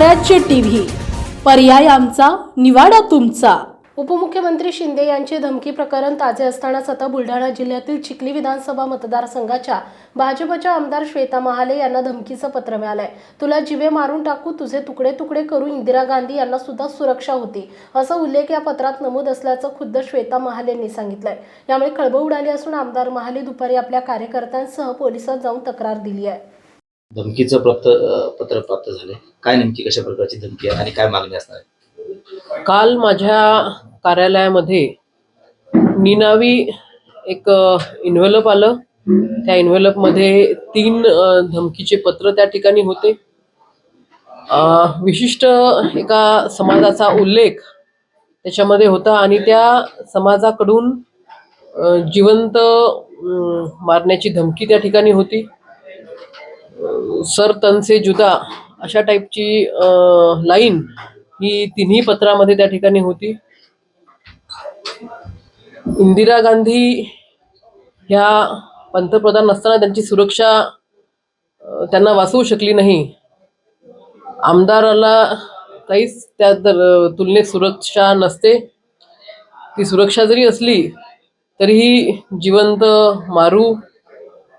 स्वराज्य टीव्ही. पर्याय आमचा निवाडा तुमचा. उपमुख्यमंत्री शिंदे यांचे धमकी प्रकरण ताजे असतानाच आता बुलढाणा जिल्ह्यातील चिखली विधानसभा मतदारसंघाच्या भाजपच्या आमदार श्वेता महाले यांना धमकीचं पत्र मिळालंय. तुला जिवे मारून टाकू तुझे तुकडे तुकडे करू इंदिरा गांधी यांना सुद्धा सुरक्षा होती. असा उल्लेख या पत्रात नमूद असल्याचं खुद्द श्वेता महालेंनी सांगितलंय. यामुळे खळबळ उडाली असून आमदार महाले दुपारी आपल्या कार्यकर्त्यांसह पोलिसात जाऊन तक्रार दिली आहे धमकीचं प्राप्त पत्र प्राप्त झाले काय नेमकी कशा प्रकारची धमकी आहे आणि काय मागणी असणार आहे? काल माझ्या कार्यालयामध्ये निनावी एक इन्व्हेलप आलं. त्या इन्व्हेलपमध्ये तीन धमकीचे पत्र त्या ठिकाणी होते. विशिष्ट एका समाजाचा उल्लेख त्याच्यामध्ये होता आणि त्या समाजाकडून जिवंत मारण्याची धमकी त्या ठिकाणी होती. सर तनसे जुदा अशा टाईपची लाईन ही तिन्ही पत्रामध्ये त्या ठिकाणी होती. इंदिरा गांधी ह्या पंतप्रधान नसताना त्यांची सुरक्षा त्यांना वाचवू शकली नाही. आमदाराला काहीच त्या दर- तुलनेत सुरक्षा नसते. ती सुरक्षा जरी असली तरीही जिवंत मारू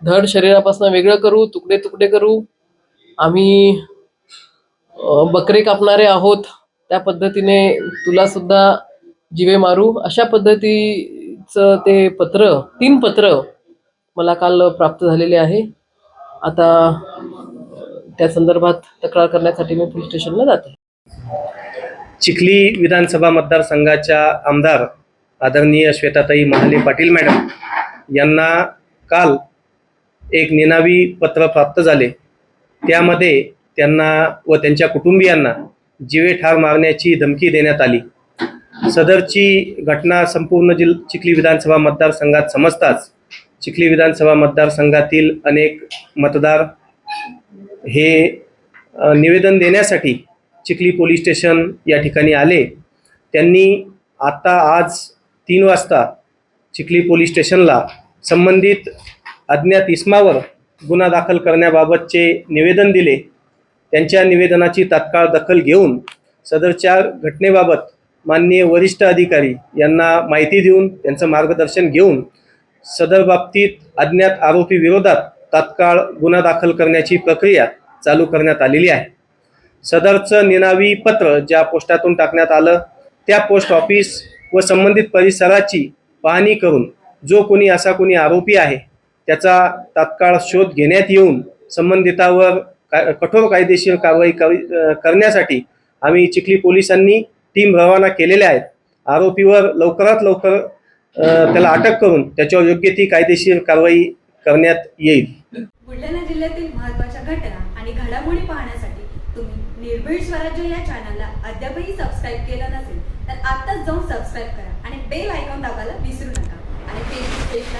धड शरीरापासून वेगळं करू तुकडे तुकडे करू. आम्ही बकरे कापणारे आहोत. त्या पद्धतीने तुला सुद्धा जिवे मारू. अशा पद्धतीचं ते पत्र तीन पत्र मला काल प्राप्त झालेले आहे. आता त्या संदर्भात तक्रार करण्यासाठी मी पोलीस स्टेशनला जाते. चिखली विधानसभा मतदारसंघाच्या आमदार आदरणीय श्वेताताई महाले पाटील मॅडम यांना काल एक निनावी पत्र प्राप्त झाले. त्यामध्ये त्यांना व त्यांच्या कुटुंबियांना जीवे ठार मारण्याची धमकी देण्यात आली. सदरची घटना संपूर्ण जिल चिखली विधानसभा मतदारसंघात समजताच चिखली विधानसभा मतदारसंघातील अनेक मतदार हे निवेदन देण्यासाठी चिखली पोलीस स्टेशन या ठिकाणी आले. त्यांनी आता आज तीन वाजता चिखली पोलीस स्टेशनला संबंधित अज्ञात इस्मावर गुन्हा दाखल करण्याबाबतचे निवेदन दिले. त्यांच्या निवेदनाची तात्काळ दखल घेऊन सदरच्या घटनेबाबत माननीय वरिष्ठ अधिकारी यांना माहिती देऊन त्यांचं मार्गदर्शन घेऊन सदर बाबतीत अज्ञात आरोपी विरोधात तात्काळ गुन्हा दाखल करण्याची प्रक्रिया चालू करण्यात आलेली आहे. सदरचं निनावी पत्र ज्या पोस्टातून टाकण्यात आलं त्या पोस्ट ऑफिस व संबंधित परिसराची पाहणी करून जो कोणी असा कोणी आरोपी आहे त्याचा तात्काळ शोध घेण्यात येऊन संबंधितावर का कठोर कायदेशीर कारवाई करण्यासाठी आम्ही चिखली पोलिसांनी टीम रवाना केलेल्या आहेत. आरोपीवर लवकरात लवकर त्याला अटक करून त्याच्यावर योग्य ती कायदेशीर कारवाई करण्यात येईल. बुलढाणा जिल्ह्यातील महत्त्वाच्या घटना आणि घडामोडी पाहण्यासाठी तुम्ही निर्भीड स्वराज्य या चॅनलला अद्यापही सबस्क्राईब केलं नसेल तर आत्ताच जाऊन सबस्क्राईब करा आणि बेल आयकॉन दाबायला विसरू नका. आणि फेसबुक पेजला